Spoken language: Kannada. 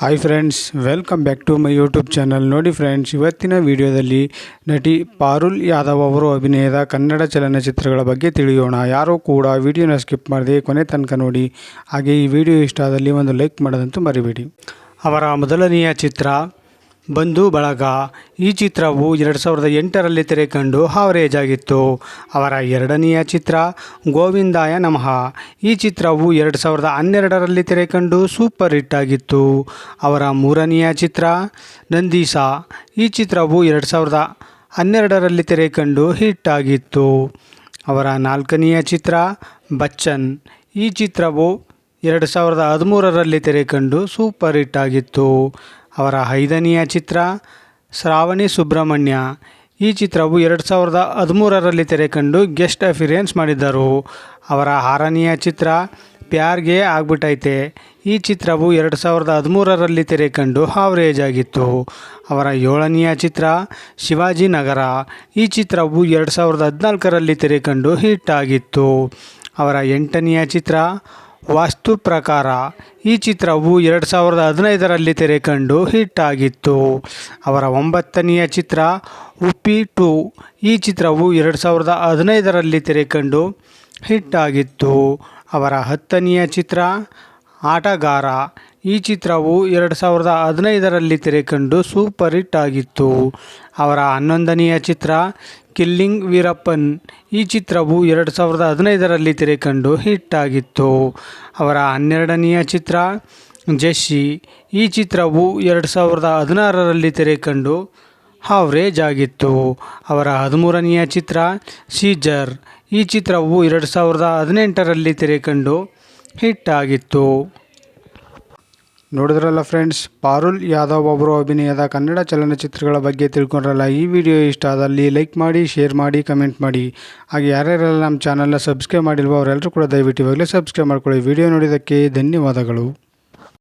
Hi friends welcome back to my YouTube channel ನೋಡಿ ಫ್ರೆಂಡ್ಸ್ ಇವತ್ತಿನ ವಿಡಿಯೋದಲ್ಲಿ ನಟಿ ಪಾರುಲ್ ಯಾದವ್ ಅವರು ಅಭಿನಯದ ಕನ್ನಡ ಚಲನಚಿತ್ರಗಳ ಬಗ್ಗೆ ತಿಳಿಯೋಣ. ಯಾರೂ ಕೂಡ ವಿಡಿಯೋನ ಸ್ಕಿಪ್ ಮಾಡದೆ ಕೊನೆ ತನಕ ನೋಡಿ. ಹಾಗೆ ಈ ವಿಡಿಯೋ ಇಷ್ಟ ಆದಲ್ಲಿ ಒಂದು ಲೈಕ್ ಮಾಡೋದಂತೂ ಮರಿಬೇಡಿ. ಅವರ ಮೊದಲನೆಯ ಚಿತ್ರ ಬಂಧು ಬಳಗ. ಈ ಚಿತ್ರವು ಎರಡು ಸಾವಿರದ ಎಂಟರಲ್ಲಿ ತೆರೆ ಕಂಡು ಹಾವರೇಜ್ ಆಗಿತ್ತು ಅವರ ಎರಡನೆಯ ಚಿತ್ರ, ಗೋವಿಂದಾಯ ನಮಃ. ಈ ಚಿತ್ರವು ಎರಡು ಸಾವಿರದ ಹನ್ನೆರಡರಲ್ಲಿ ತೆರೆ ಕಂಡು ಸೂಪರ್ ಹಿಟ್ ಆಗಿತ್ತು. ಅವರ ಮೂರನೆಯ ಚಿತ್ರ, ನಂದೀಸ. ಈ ಚಿತ್ರವು ಎರಡು ಸಾವಿರದ ಹನ್ನೆರಡರಲ್ಲಿ ತೆರೆ ಕಂಡು ಹಿಟ್ ಆಗಿತ್ತು. ಅವರ ನಾಲ್ಕನೆಯ ಚಿತ್ರ, ಬಚ್ಚನ್. ಈ ಚಿತ್ರವು ಎರಡು ಸಾವಿರದ ಹದಿಮೂರರಲ್ಲಿ ತೆರೆ ಕಂಡು ಸೂಪರ್ ಹಿಟ್ ಆಗಿತ್ತು. ಅವರ ಐದನೆಯ ಚಿತ್ರ ಶ್ರಾವಣಿ ಸುಬ್ರಹ್ಮಣ್ಯ. ಈ ಚಿತ್ರವು ಎರಡು ಸಾವಿರದ ಹದಿಮೂರರಲ್ಲಿ ತೆರೆ ಕಂಡು ಗೆಸ್ಟ್ ಅಫಿರಿಯನ್ಸ್ ಮಾಡಿದ್ದರು. ಅವರ ಆರನೆಯ ಚಿತ್ರ ಪ್ಯಾರ್ಗೆ ಆಗ್ಬಿಟ್ಟೈತೆ. ಈ ಚಿತ್ರವು ಎರಡು ಸಾವಿರದ ಹದಿಮೂರರಲ್ಲಿ ತೆರೆ ಕಂಡು ಹಾವರೇಜ್ ಆಗಿತ್ತು. ಅವರ ಏಳನೆಯ ಚಿತ್ರ ಶಿವಾಜಿ ನಗರ. ಈ ಚಿತ್ರವು ಎರಡು ಸಾವಿರದ ಹದಿನಾಲ್ಕರಲ್ಲಿ ತೆರೆ ಕಂಡು ಹಿಟ್ ಆಗಿತ್ತು. ಅವರ ಎಂಟನೆಯ ಚಿತ್ರ ವಾಸ್ತು ಪ್ರಕಾರ ಈ ಚಿತ್ರವು ಎರಡು ಸಾವಿರದ ಹದಿನೈದರಲ್ಲಿ ತೆರೆ ಕಂಡು ಹಿಟ್ ಆಗಿತ್ತು. ಅವರ ಒಂಬತ್ತನೆಯ ಚಿತ್ರ ಉಪ್ಪಿ ಟು ಈ ಚಿತ್ರವು ಎರಡು ಸಾವಿರದ ಹದಿನೈದರಲ್ಲಿ ತೆರೆ ಕಂಡು ಹಿಟ್ ಆಗಿತ್ತು. ಅವರ ಹತ್ತನೆಯ ಚಿತ್ರ ಆಟಗಾರ ಈ ಚಿತ್ರವು ಎರಡು ಸಾವಿರದ ಹದಿನೈದರಲ್ಲಿ ತೆರೆ ಕಂಡು ಸೂಪರ್ ಹಿಟ್ ಆಗಿತ್ತು. ಅವರ ಹನ್ನೊಂದನೆಯ ಚಿತ್ರ ಕಿಲ್ಲಿಂಗ್ ವೀರಪ್ಪನ್. ಈ ಚಿತ್ರವು ಎರಡು ಸಾವಿರದ ಹದಿನೈದರಲ್ಲಿ ತೆರೆ ಕಂಡು ಹಿಟ್ ಆಗಿತ್ತು. ಅವರ ಹನ್ನೆರಡನೆಯ ಚಿತ್ರ ಜೆಸ್ಸಿ. ಈ ಚಿತ್ರವು ಎರಡು ಸಾವಿರದ ಹದಿನಾರರಲ್ಲಿ ತೆರೆ ಕಂಡು ಹಾವ್ರೇಜ್ ಆಗಿತ್ತು. ಅವರ ಹದಿಮೂರನೆಯ ಚಿತ್ರ ಸೀಜರ್. ಈ ಚಿತ್ರವು ಎರಡು ಸಾವಿರದ ಹದಿನೆಂಟರಲ್ಲಿ ತೆರೆ ಕಂಡು ಹಿಟ್ ಆಗಿತ್ತು. ನೋಡಿದ್ರಲ್ಲ ಫ್ರೆಂಡ್ಸ್ ಪಾರುಲ್ ಯಾದವ್ ಒಬ್ಬರು ಅಭಿನಯದ ಕನ್ನಡ ಚಲನಚಿತ್ರಗಳ ಬಗ್ಗೆ ತಿಳ್ಕೊಂಡ್ರಲ್ಲ, ಈ ವಿಡಿಯೋ ಇಷ್ಟ ಆದಲ್ಲಿ ಲೈಕ್ ಮಾಡಿ ಶೇರ್ ಮಾಡಿ ಕಮೆಂಟ್ ಮಾಡಿ. ಹಾಗೆ ಯಾರ್ಯಾರೆಲ್ಲ ನಮ್ಮ ಚಾನಲ್ನ ಸಬ್ಸ್ಕ್ರೈಬ್ ಮಾಡಿಲ್ವೋ ಅವರೆಲ್ಲರೂ ಕೂಡ ದಯವಿಟ್ಟು ಇವಾಗಲೇ ಸಬ್ಸ್ಕ್ರೈಬ್ ಮಾಡ್ಕೊಳ್ಳಿ. ವಿಡಿಯೋ ನೋಡಿದ್ದಕ್ಕೆ ಧನ್ಯವಾದಗಳು.